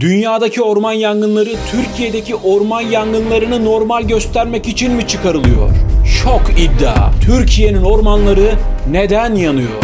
Dünyadaki orman yangınları Türkiye'deki orman yangınlarını normal göstermek için mi çıkarılıyor? Şok iddia. Türkiye'nin ormanları neden yanıyor?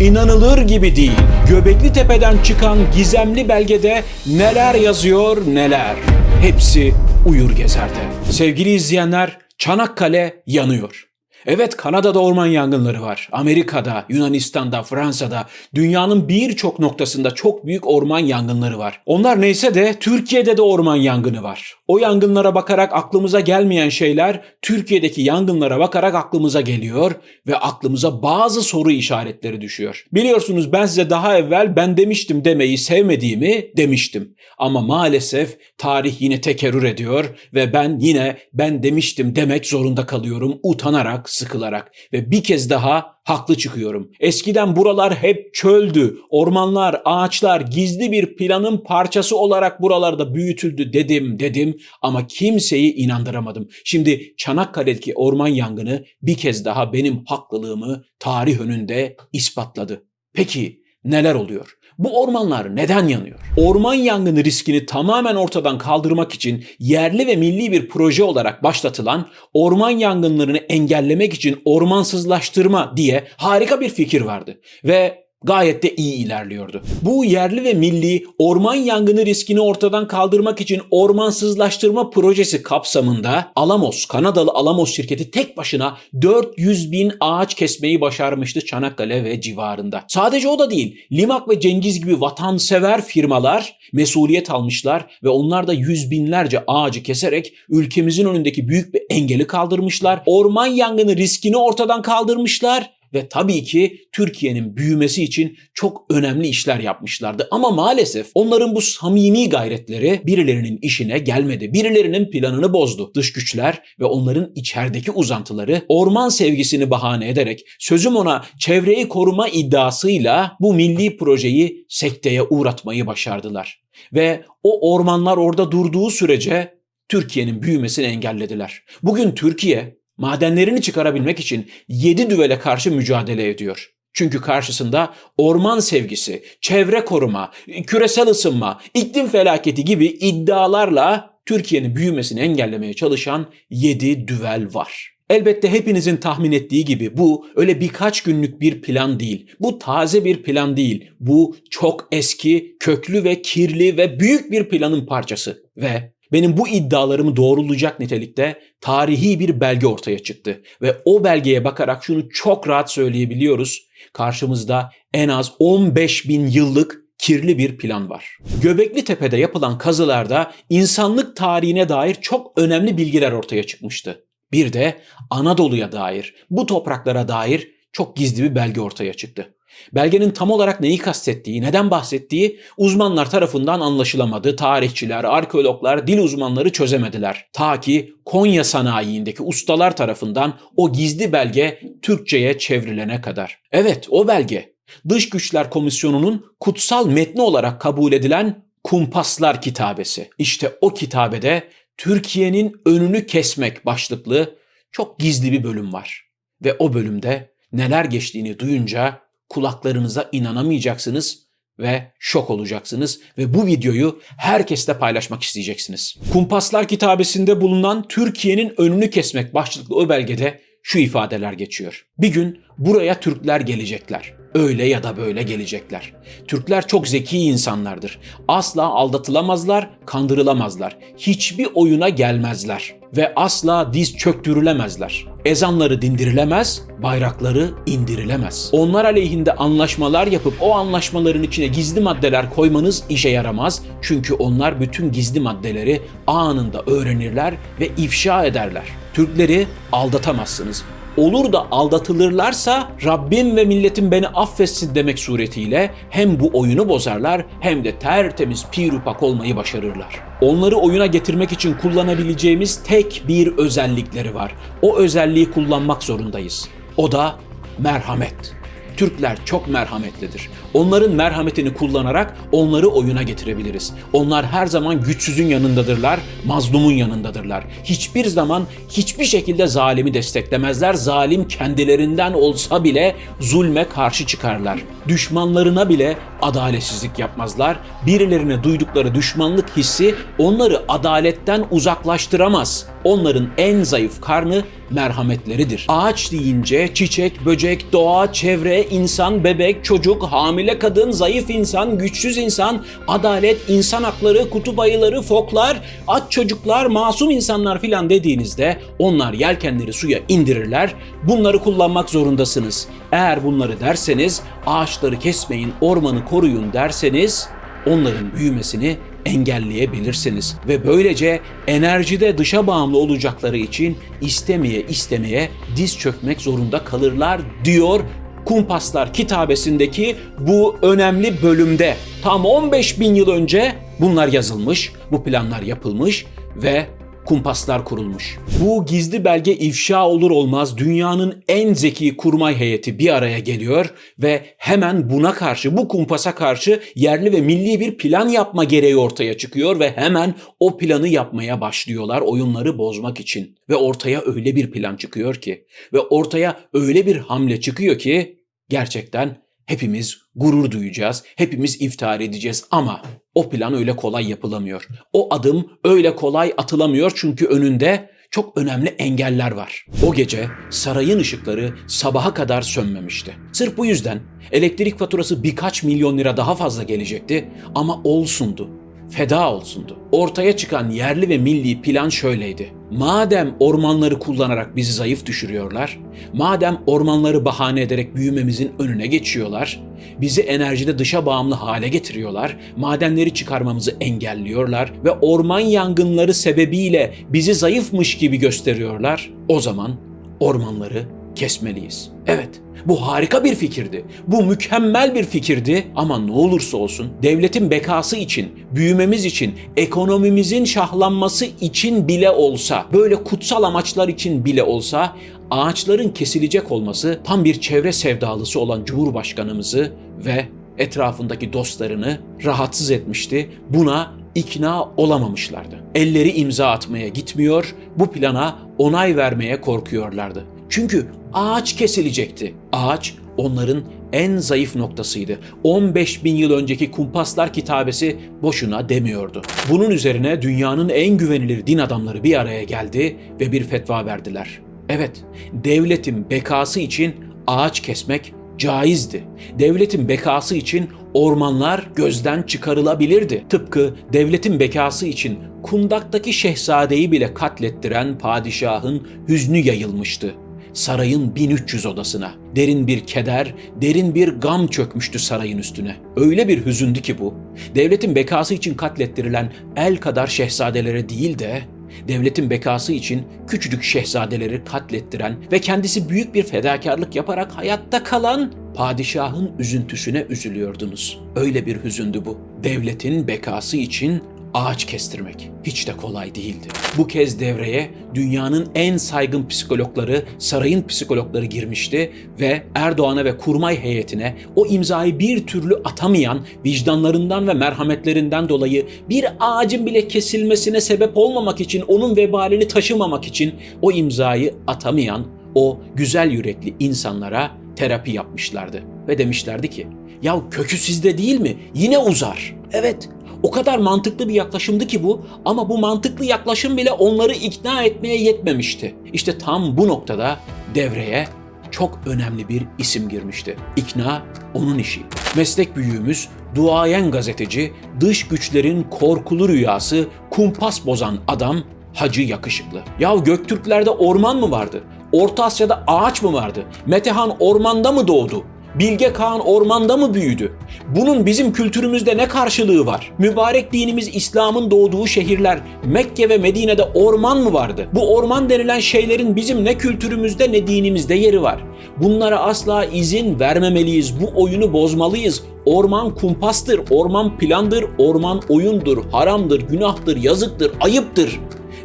İnanılır gibi değil. Göbekli Tepe'den çıkan gizemli belgede neler yazıyor neler. Hepsi uyur gezerde. Sevgili izleyenler, Çanakkale yanıyor. Evet Kanada'da orman yangınları var. Amerika'da, Yunanistan'da, Fransa'da, dünyanın birçok noktasında çok büyük orman yangınları var. Onlar neyse de Türkiye'de de orman yangını var. O yangınlara bakarak aklımıza gelmeyen şeyler Türkiye'deki yangınlara bakarak aklımıza geliyor ve aklımıza bazı soru işaretleri düşüyor. Biliyorsunuz ben size daha evvel ben demiştim demeyi sevmediğimi demiştim. Ama maalesef tarih yine tekerrür ediyor ve ben yine ben demiştim demek zorunda kalıyorum utanarak, sıkılarak ve bir kez daha haklı çıkıyorum. Eskiden buralar hep çöldü. Ormanlar, ağaçlar gizli bir planın parçası olarak buralarda büyütüldü dedim dedim ama kimseyi inandıramadım. Şimdi Çanakkale'deki orman yangını bir kez daha benim haklılığımı tarih önünde ispatladı. Peki neler oluyor? Bu ormanlar neden yanıyor? Orman yangını riskini tamamen ortadan kaldırmak için yerli ve milli bir proje olarak başlatılan orman yangınlarını engellemek için ormansızlaştırma diye harika bir fikir vardı ve gayet de iyi ilerliyordu. Bu yerli ve milli orman yangını riskini ortadan kaldırmak için ormansızlaştırma projesi kapsamında Alamos, Kanadalı Alamos şirketi tek başına 400 bin ağaç kesmeyi başarmıştı Çanakkale ve civarında. Sadece o da değil, Limak ve Cengiz gibi vatansever firmalar mesuliyet almışlar ve onlar da yüz binlerce ağacı keserek ülkemizin önündeki büyük bir engeli kaldırmışlar. Orman yangını riskini ortadan kaldırmışlar ve tabii ki Türkiye'nin büyümesi için çok önemli işler yapmışlardı. Ama maalesef onların bu samimi gayretleri birilerinin işine gelmedi. Birilerinin planını bozdu. Dış güçler ve onların içerideki uzantıları orman sevgisini bahane ederek sözüm ona çevreyi koruma iddiasıyla bu milli projeyi sekteye uğratmayı başardılar. Ve o ormanlar orada durduğu sürece Türkiye'nin büyümesini engellediler. Bugün Türkiye madenlerini çıkarabilmek için yedi düvele karşı mücadele ediyor. Çünkü karşısında orman sevgisi, çevre koruma, küresel ısınma, iklim felaketi gibi iddialarla Türkiye'nin büyümesini engellemeye çalışan yedi düvel var. Elbette hepinizin tahmin ettiği gibi bu öyle birkaç günlük bir plan değil. Bu taze bir plan değil. Bu çok eski, köklü ve kirli ve büyük bir planın parçası. Ve benim bu iddialarımı doğrulayacak nitelikte tarihi bir belge ortaya çıktı. Ve o belgeye bakarak şunu çok rahat söyleyebiliyoruz. Karşımızda en az 15 bin yıllık kirli bir plan var. Göbekli Tepe'de yapılan kazılarda insanlık tarihine dair çok önemli bilgiler ortaya çıkmıştı. Bir de Anadolu'ya dair, bu topraklara dair çok gizli bir belge ortaya çıktı. Belgenin tam olarak neyi kastettiği, neden bahsettiği uzmanlar tarafından anlaşılamadı. Tarihçiler, arkeologlar, dil uzmanları çözemediler. Ta ki Konya sanayiindeki ustalar tarafından o gizli belge Türkçe'ye çevrilene kadar. Evet, o belge Dış Güçler Komisyonu'nun kutsal metni olarak kabul edilen Kumpaslar Kitabesi. İşte o kitabede Türkiye'nin önünü kesmek başlıklı çok gizli bir bölüm var. Ve o bölümde neler geçtiğini duyunca kulaklarınıza inanamayacaksınız ve şok olacaksınız ve bu videoyu herkesle paylaşmak isteyeceksiniz. Kumpaslar kitabesinde bulunan Türkiye'nin önünü kesmek başlıklı o belgede şu ifadeler geçiyor. Bir gün buraya Türkler gelecekler. Öyle ya da böyle gelecekler. Türkler çok zeki insanlardır. Asla aldatılamazlar, kandırılamazlar. Hiçbir oyuna gelmezler ve asla diz çöktürülemezler. Ezanları dindirilemez, bayrakları indirilemez. Onlar aleyhinde anlaşmalar yapıp o anlaşmaların içine gizli maddeler koymanız işe yaramaz. Çünkü onlar bütün gizli maddeleri anında öğrenirler ve ifşa ederler. Türkleri aldatamazsınız olur da aldatılırlarsa Rabbim ve milletim beni affetsin demek suretiyle hem bu oyunu bozarlar hem de tertemiz pirupak olmayı başarırlar. Onları oyuna getirmek için kullanabileceğimiz tek bir özellikleri var. O özelliği kullanmak zorundayız. O da merhamet. Türkler çok merhametlidir. Onların merhametini kullanarak onları oyuna getirebiliriz. Onlar her zaman güçsüzün yanındadırlar, mazlumun yanındadırlar. Hiçbir zaman hiçbir şekilde zalimi desteklemezler. Zalim kendilerinden olsa bile zulme karşı çıkarlar. Düşmanlarına bile adaletsizlik yapmazlar. Birilerine duydukları düşmanlık hissi onları adaletten uzaklaştıramaz. Onların en zayıf karnı merhametleridir. Ağaç deyince çiçek, böcek, doğa, çevre, insan, bebek, çocuk, hamile kadın, zayıf insan, güçsüz insan, adalet, insan hakları, kutup ayıları, foklar, aç çocuklar, masum insanlar filan dediğinizde onlar yelkenleri suya indirirler. Bunları kullanmak zorundasınız. Eğer bunları derseniz ağaçları kesmeyin, ormanı koruyun derseniz onların büyümesini engelleyebilirsiniz ve böylece enerjide dışa bağımlı olacakları için istemeye istemeye diz çökmek zorunda kalırlar diyor Kumpaslar kitabesindeki bu önemli bölümde. Tam 15 bin yıl önce bunlar yazılmış, bu planlar yapılmış ve kumpaslar kurulmuş. Bu gizli belge ifşa olur olmaz dünyanın en zeki kurmay heyeti bir araya geliyor ve hemen buna karşı, bu kumpasa karşı yerli ve milli bir plan yapma gereği ortaya çıkıyor ve hemen o planı yapmaya başlıyorlar oyunları bozmak için. Ve ortaya öyle bir plan çıkıyor ki ve ortaya öyle bir hamle çıkıyor ki gerçekten hepimiz gurur duyacağız, hepimiz iftihar edeceğiz ama o plan öyle kolay yapılamıyor. O adım öyle kolay atılamıyor çünkü önünde çok önemli engeller var. O gece sarayın ışıkları sabaha kadar sönmemişti. Sırf bu yüzden elektrik faturası birkaç milyon lira daha fazla gelecekti ama olsundu feda olsundu. Ortaya çıkan yerli ve milli plan şöyleydi. Madem ormanları kullanarak bizi zayıf düşürüyorlar, madem ormanları bahane ederek büyümemizin önüne geçiyorlar, bizi enerjide dışa bağımlı hale getiriyorlar, madenleri çıkarmamızı engelliyorlar ve orman yangınları sebebiyle bizi zayıfmış gibi gösteriyorlar, o zaman ormanları kesmeliyiz. Evet, bu harika bir fikirdi. Bu mükemmel bir fikirdi ama ne olursa olsun devletin bekası için, büyümemiz için, ekonomimizin şahlanması için bile olsa, böyle kutsal amaçlar için bile olsa ağaçların kesilecek olması tam bir çevre sevdalısı olan Cumhurbaşkanımızı ve etrafındaki dostlarını rahatsız etmişti. Buna ikna olamamışlardı. Elleri imza atmaya gitmiyor, bu plana onay vermeye korkuyorlardı. Çünkü ağaç kesilecekti. Ağaç onların en zayıf noktasıydı. 15 bin yıl önceki kumpaslar kitabesi boşuna demiyordu. Bunun üzerine dünyanın en güvenilir din adamları bir araya geldi ve bir fetva verdiler. Evet, devletin bekası için ağaç kesmek caizdi. Devletin bekası için ormanlar gözden çıkarılabilirdi. Tıpkı devletin bekası için kundaktaki şehzadeyi bile katlettiren padişahın hüznü yayılmıştı sarayın 1300 odasına. Derin bir keder, derin bir gam çökmüştü sarayın üstüne. Öyle bir hüzündü ki bu. Devletin bekası için katlettirilen el kadar şehzadelere değil de devletin bekası için küçücük şehzadeleri katlettiren ve kendisi büyük bir fedakarlık yaparak hayatta kalan padişahın üzüntüsüne üzülüyordunuz. Öyle bir hüzündü bu. Devletin bekası için ağaç kestirmek hiç de kolay değildi. Bu kez devreye dünyanın en saygın psikologları, sarayın psikologları girmişti ve Erdoğan'a ve kurmay heyetine o imzayı bir türlü atamayan vicdanlarından ve merhametlerinden dolayı bir ağacın bile kesilmesine sebep olmamak için, onun vebalini taşımamak için o imzayı atamayan o güzel yürekli insanlara terapi yapmışlardı ve demişlerdi ki ya kökü sizde değil mi? Yine uzar. Evet, o kadar mantıklı bir yaklaşımdı ki bu ama bu mantıklı yaklaşım bile onları ikna etmeye yetmemişti. İşte tam bu noktada devreye çok önemli bir isim girmişti. İkna onun işi. Meslek büyüğümüz, duayen gazeteci, dış güçlerin korkulu rüyası, kumpas bozan adam Hacı Yakışıklı. Ya Göktürklerde orman mı vardı? Orta Asya'da ağaç mı vardı? Metehan ormanda mı doğdu? Bilge Kağan ormanda mı büyüdü? Bunun bizim kültürümüzde ne karşılığı var? Mübarek dinimiz İslam'ın doğduğu şehirler Mekke ve Medine'de orman mı vardı? Bu orman denilen şeylerin bizim ne kültürümüzde ne dinimizde yeri var. Bunlara asla izin vermemeliyiz. Bu oyunu bozmalıyız. Orman kumpastır, orman plandır, orman oyundur, haramdır, günahtır, yazıktır, ayıptır.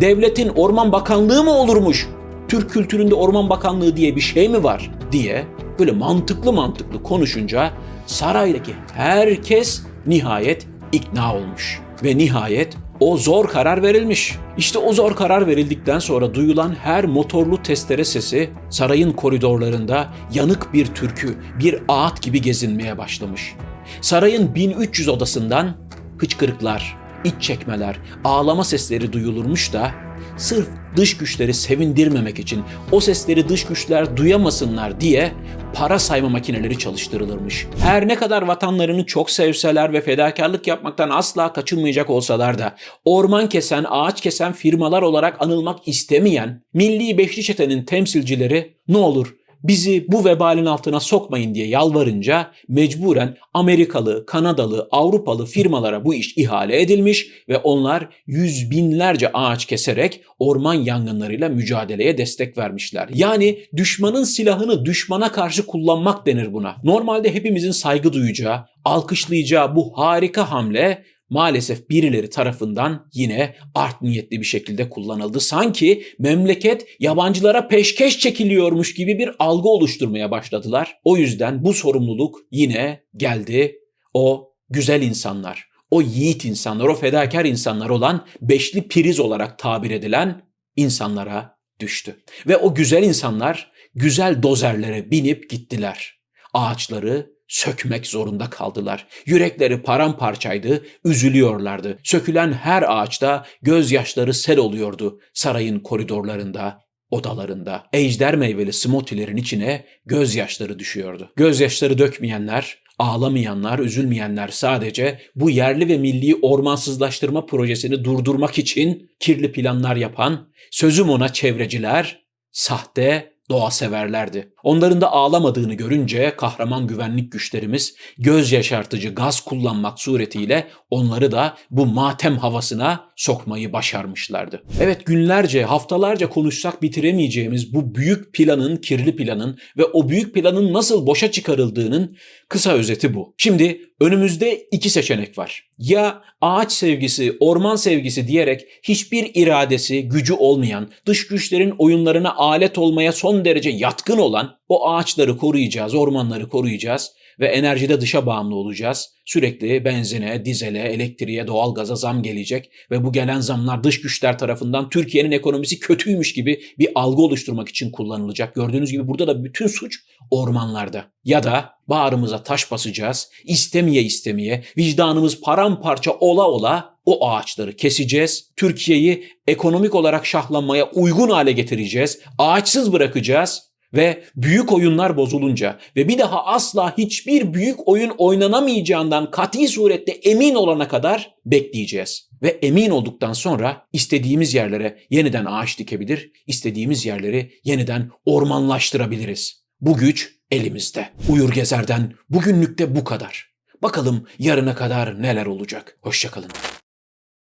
Devletin orman bakanlığı mı olurmuş? Türk kültüründe orman bakanlığı diye bir şey mi var diye böyle mantıklı mantıklı konuşunca saraydaki herkes nihayet ikna olmuş. Ve nihayet o zor karar verilmiş. İşte o zor karar verildikten sonra duyulan her motorlu testere sesi sarayın koridorlarında yanık bir türkü, bir ağıt gibi gezinmeye başlamış. Sarayın 1300 odasından hıçkırıklar, iç çekmeler, ağlama sesleri duyulurmuş da sırf dış güçleri sevindirmemek için o sesleri dış güçler duyamasınlar diye para sayma makineleri çalıştırılırmış. Her ne kadar vatanlarını çok sevseler ve fedakarlık yapmaktan asla kaçınmayacak olsalar da orman kesen, ağaç kesen firmalar olarak anılmak istemeyen Milli Beşli Çete'nin temsilcileri ne olur bizi bu vebalin altına sokmayın diye yalvarınca mecburen Amerikalı, Kanadalı, Avrupalı firmalara bu iş ihale edilmiş ve onlar yüz binlerce ağaç keserek orman yangınlarıyla mücadeleye destek vermişler. Yani düşmanın silahını düşmana karşı kullanmak denir buna. Normalde hepimizin saygı duyacağı, alkışlayacağı bu harika hamle maalesef birileri tarafından yine art niyetli bir şekilde kullanıldı. Sanki memleket yabancılara peşkeş çekiliyormuş gibi bir algı oluşturmaya başladılar. O yüzden bu sorumluluk yine geldi o güzel insanlar, o yiğit insanlar, o fedakar insanlar olan beşli priz olarak tabir edilen insanlara düştü. Ve o güzel insanlar güzel dozerlere binip gittiler. Ağaçları sökmek zorunda kaldılar. Yürekleri paramparçaydı, üzülüyorlardı. Sökülen her ağaçta gözyaşları sel oluyordu sarayın koridorlarında, odalarında. Ejder meyveli smotilerin içine gözyaşları düşüyordu. Gözyaşları dökmeyenler, ağlamayanlar, üzülmeyenler sadece bu yerli ve milli ormansızlaştırma projesini durdurmak için kirli planlar yapan, sözüm ona çevreciler, sahte doğa severlerdi. Onların da ağlamadığını görünce kahraman güvenlik güçlerimiz göz yaşartıcı gaz kullanmak suretiyle onları da bu matem havasına sokmayı başarmışlardı. Evet günlerce, haftalarca konuşsak bitiremeyeceğimiz bu büyük planın, kirli planın ve o büyük planın nasıl boşa çıkarıldığının kısa özeti bu. Şimdi önümüzde iki seçenek var. Ya ağaç sevgisi, orman sevgisi diyerek hiçbir iradesi, gücü olmayan, dış güçlerin oyunlarına alet olmaya son derece yatkın olan o ağaçları koruyacağız, ormanları koruyacağız ve enerjide dışa bağımlı olacağız. Sürekli benzine, dizele, elektriğe, doğalgaza zam gelecek ve bu gelen zamlar dış güçler tarafından Türkiye'nin ekonomisi kötüymüş gibi bir algı oluşturmak için kullanılacak. Gördüğünüz gibi burada da bütün suç ormanlarda. Ya da bağrımıza taş basacağız, istemeye istemeye, vicdanımız paramparça ola ola o ağaçları keseceğiz. Türkiye'yi ekonomik olarak şahlanmaya uygun hale getireceğiz. Ağaçsız bırakacağız ve büyük oyunlar bozulunca ve bir daha asla hiçbir büyük oyun oynanamayacağından kat'i surette emin olana kadar bekleyeceğiz. Ve emin olduktan sonra istediğimiz yerlere yeniden ağaç dikebilir, istediğimiz yerleri yeniden ormanlaştırabiliriz. Bu güç elimizde. Uyur Gezer'den bugünlükte bu kadar. Bakalım yarına kadar neler olacak. Hoşçakalın.